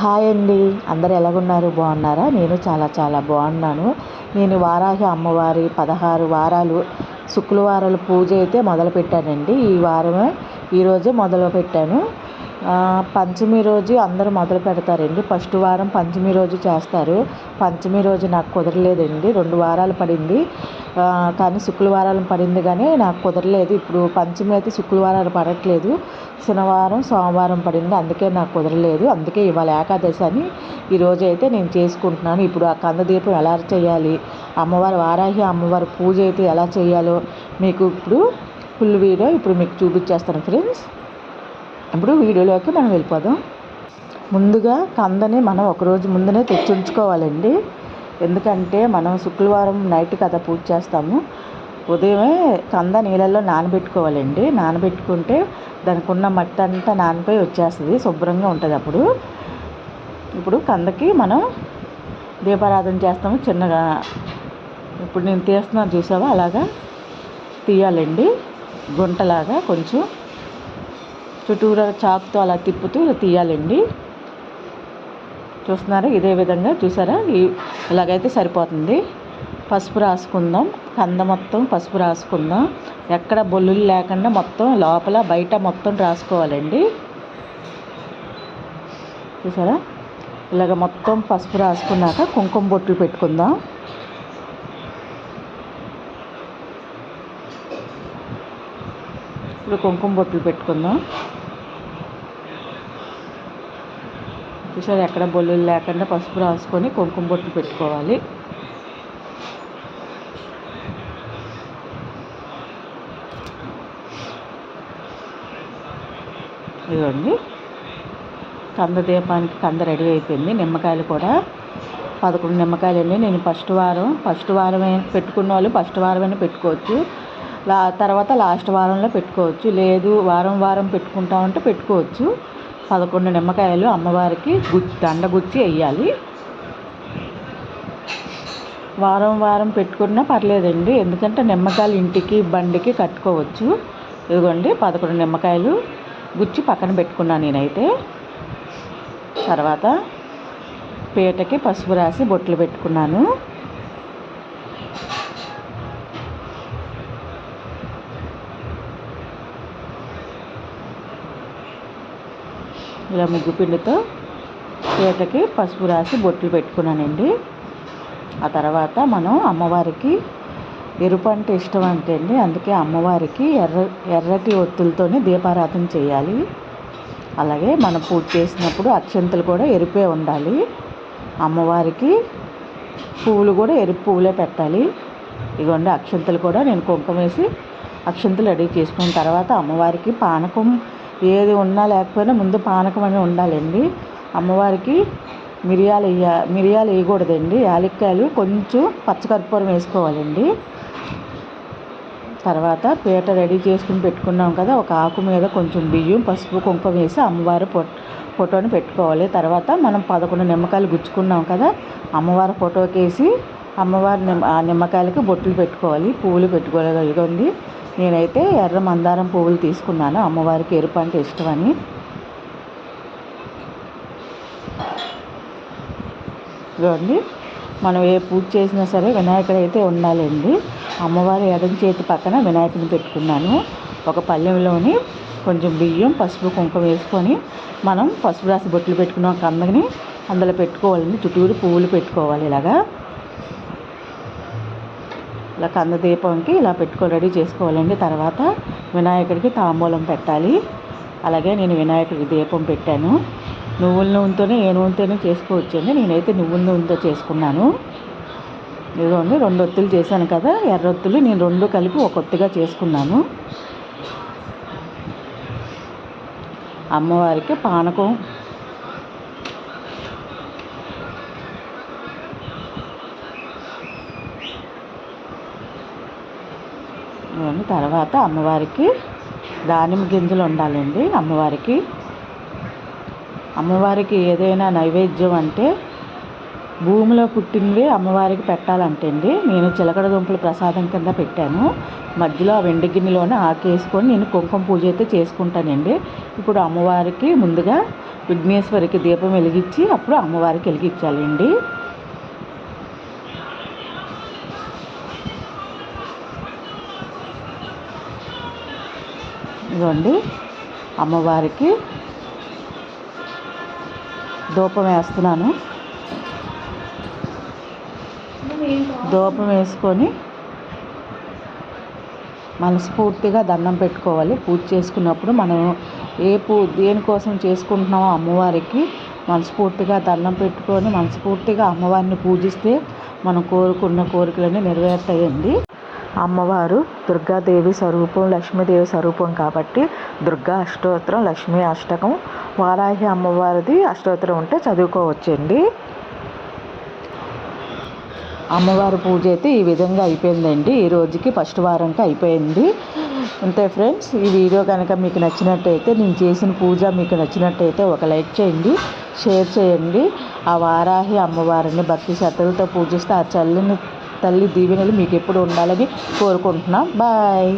Hi అండి. అందరు ఎలాగున్నారు? బాగున్నారా? నేను చాలా చాలా బాగున్నాను. నేను వారాహి అమ్మవారి పదహారు వారాలు శుక్రవారాలు పూజ అయితే మొదలు పెట్టానండి ఈ వారమే ఈరోజే మొదలు పెట్టాను పంచమి రోజు అందరూ మొదలు పెడతారండి. ఫస్ట్ వారం పంచమి రోజు చేస్తారు. పంచమి రోజు నాకు కుదరలేదండి. రెండు వారాలు పడింది. కానీ శుక్రవారాలు పడింది కానీ నాకు కుదరలేదు. ఇప్పుడు పంచమి అయితే శుక్రవారాలు పడట్లేదు. శనివారం సోమవారం పడింది. అందుకే నాకు కుదరలేదు. అందుకే ఇవాళ ఏకాదశి అని ఈరోజు అయితే నేను చేసుకుంటున్నాను. ఇప్పుడు ఆ కందదీపం ఎలా చేయాలి? అమ్మవారి వారాహి అమ్మవారి పూజ అయితే ఎలా చేయాలో మీకు ఇప్పుడు ఫుల్ వీడియో ఇప్పుడు మీకు చూపించేస్తాను ఫ్రెండ్స్. ఇప్పుడు వీడియోలోకి మనం వెళ్ళిపోదాం. ముందుగా కందని మనం ఒకరోజు ముందునే తెచ్చి ఉంచుకోవాలండి ఎందుకంటే మనం శుక్రవారం నైట్ కదా పూజ చేస్తాము. ఉదయమే కంద నీళ్ళల్లో నానబెట్టుకోవాలండి. నానబెట్టుకుంటే దానికి ఉన్న మట్టి అంతా నానిపోయి వచ్చేస్తుంది శుభ్రంగా ఉంటుంది అప్పుడు. ఇప్పుడు కందకి మనం దీపారాధన చేస్తాము చిన్నగా. ఇప్పుడు నేను తీస్తున్నాను చూసావా? అలాగా తీయాలండి. గుంటలాగా కొంచెం. చుట్టూరా చాక్తో అలా తిప్పుతూ తీయాలండి. చూస్తున్నారా? ఇదే విధంగా చూసారా? ఇలాగైతే సరిపోతుంది. పసుపు రాసుకుందాం. కంద మొత్తం పసుపు రాసుకుందాం. ఎక్కడ బొల్లులు లేకుండా మొత్తం లోపల బయట మొత్తం రాసుకోవాలండి. చూసారా? ఇలాగ మొత్తం పసుపు రాసుకున్నాక కుంకుమ బొట్లు పెట్టుకుందాం. ఇప్పుడు కుంకుమ బొట్లు పెట్టుకుందాం. చూసారు ఎక్కడ బొల్లులు లేకుండా పసుపు రాసుకొని కుంకుమ బొట్లు పెట్టుకోవాలి. ఇదిగోండి. కంద దీపానికి కంద రెడీ అయిపోయింది. నిమ్మకాయలు కూడా పదకొండు నిమ్మకాయలు అండి నేను ఫస్ట్ వారం ఫస్ట్ వారమే పెట్టుకున్న వాళ్ళు ఫస్ట్ వారమైనా పెట్టుకోవచ్చు. తర్వాత లాస్ట్ వారంలో పెట్టుకోవచ్చు. లేదు వారం వారం పెట్టుకుంటామంటే పెట్టుకోవచ్చు. పదకొండు నిమ్మకాయలు అమ్మవారికి గుచ్చి దండ గుచ్చి వేయాలి. వారం వారం పెట్టుకున్నా పర్లేదండి. ఎందుకంటే నిమ్మకాయలు ఇంటికి బండికి కట్టుకోవచ్చు. ఇదిగోండి పదకొండు నిమ్మకాయలు గుచ్చి పక్కన పెట్టుకున్నాను నేనైతే. తర్వాత పీటకి పసుపు రాసి బొట్లు పెట్టుకున్నాను. ఇలా ముగ్గు పిండితో పీటకి పసుపు రాసి బొట్లు పెట్టుకున్నానండి. ఆ తర్వాత మనం అమ్మవారికి ఎరుపు అంటే ఇష్టం అంటే అండి అందుకే అమ్మవారికి ఎర్ర ఎర్రటి ఒత్తులతోనే దీపారాధన చేయాలి. అలాగే మనం పూజ చేసినప్పుడు అక్షంతలు కూడా ఎరుపే ఉండాలి. అమ్మవారికి పువ్వులు కూడా ఎరుపు పువ్వులే పెట్టాలి. ఇదిగోండి అక్షంతలు కూడా నేను కుంకుమ వేసి అక్షంతలు రెడీ చేసుకున్న తర్వాత అమ్మవారికి పానకం ఏది ఉన్నా లేకపోయినా ముందు పానకం అని ఉండాలండి. అమ్మవారికి మిరియాలు వేయ మిరియాలు వేయకూడదండి యాలక్కాయలు కొంచెం పచ్చకర్పూరం వేసుకోవాలండి. తర్వాత పీట రెడీ చేసుకుని పెట్టుకున్నాం కదా ఒక ఆకు మీద కొంచెం బియ్యం పసుపు కుంకుమ వేసి అమ్మవారి ఫోటోని పెట్టుకోవాలి. తర్వాత మనం పదకొండు నిమ్మకాయలు గుచ్చుకున్నాం కదా అమ్మవారి ఫోటోకి వేసి అమ్మవారి నిమ్మ నిమ్మకాయలకి బొట్లు పెట్టుకోవాలి. పువ్వులు పెట్టుకోగలిగింది నేనైతే ఎర్ర మందారం పువ్వులు తీసుకున్నాను. అమ్మవారికి ఎరుపు అంటే ఇష్టమని. చూడండి మనం ఏ పూజ చేసినా సరే వినాయకుడు అయితే ఉండాలండి. అమ్మవారి ఎడం చేతి పక్కన వినాయకుడిని పెట్టుకున్నాను. ఒక పల్లెంలోని కొంచెం బియ్యం పసుపు కుంకుమ వేసుకొని మనం పసుపు రాసి బొట్లు పెట్టుకున్నాం. కందని అందులో పెట్టుకోవాలండి. చుట్టూరు పువ్వులు పెట్టుకోవాలి ఇలాగా. ఇలా కంద దీపంకి ఇలా పెట్టుకొని రెడీ చేసుకోవాలండి. తర్వాత వినాయకుడికి తాంబూలం పెట్టాలి. అలాగే నేను వినాయకుడికి దీపం పెట్టాను. నువ్వుల నూనెతోనే ఏ నూనెతోనే చేసుకోవచ్చండి. నేనైతే నువ్వుల నూనెతో చేసుకున్నాను. ఇదిగోండి రెండు ఒత్తులు చేశాను కదా ఎర్రొత్తులు. నేను రెండు కలిపి ఒక ఒత్తిగా చేసుకున్నాను. అమ్మవారికి పానకం తర్వాత అమ్మవారికి దానిమ్మ గింజలు ఉండాలండి అమ్మవారికి. అమ్మవారికి ఏదైనా నైవేద్యం అంటే భూమిలో పుట్టినవి అమ్మవారికి పెట్టాలంటండి. నేను చిలకడ దుంపలు ప్రసాదం కింద పెట్టాను. మధ్యలో ఆ వెండి గిన్నెలోనే ఆకేసుకొని నేను కుంకుమ పూజ అయితే చేసుకుంటానండి. ఇప్పుడు అమ్మవారికి ముందుగా విఘ్నేశ్వరికి దీపం వెలిగించి అప్పుడు అమ్మవారికి వెలిగించాలండి. ఇదిగోండి. అమ్మవారికి ధూపం వేస్తున్నాను. ధూపం వేసుకొని మనస్ఫూర్తిగా దండం పెట్టుకోవాలి. పూజ చేసుకున్నప్పుడు మనం ఏ పూ దేనికోసం చేసుకుంటున్నామో అమ్మవారికి మనస్ఫూర్తిగా దండం పెట్టుకొని మనస్ఫూర్తిగా అమ్మవారిని పూజిస్తే మనం కోరుకున్న కోరికలన్నీ నెరవేరుతాయండి. అమ్మవారు దుర్గాదేవి స్వరూపం లక్ష్మీదేవి స్వరూపం కాబట్టి దుర్గా అష్టోత్తరం లక్ష్మీ అష్టకం. వారాహి అమ్మవారిది అష్టోత్తరం ఉంటే చదువుకోవచ్చండి. అమ్మవారి పూజ అయితే ఈ విధంగా అయిపోయిందండి. ఈ రోజుకి ఫస్ట్ వారంకి అయిపోయింది. అంతే ఫ్రెండ్స్ ఈ వీడియో కనుక మీకు నచ్చినట్టయితే నేను చేసిన పూజ మీకు నచ్చినట్టయితే ఒక లైక్ చేయండి షేర్ చేయండి. ఆ వారాహి అమ్మవారిని భక్తి శ్రద్ధలతో పూజిస్తే ఆ చల్లని తల్లి దీవెనలు మీకు ఎప్పుడు ఉండాలని కోరుకుంటున్నాం. బాయ్.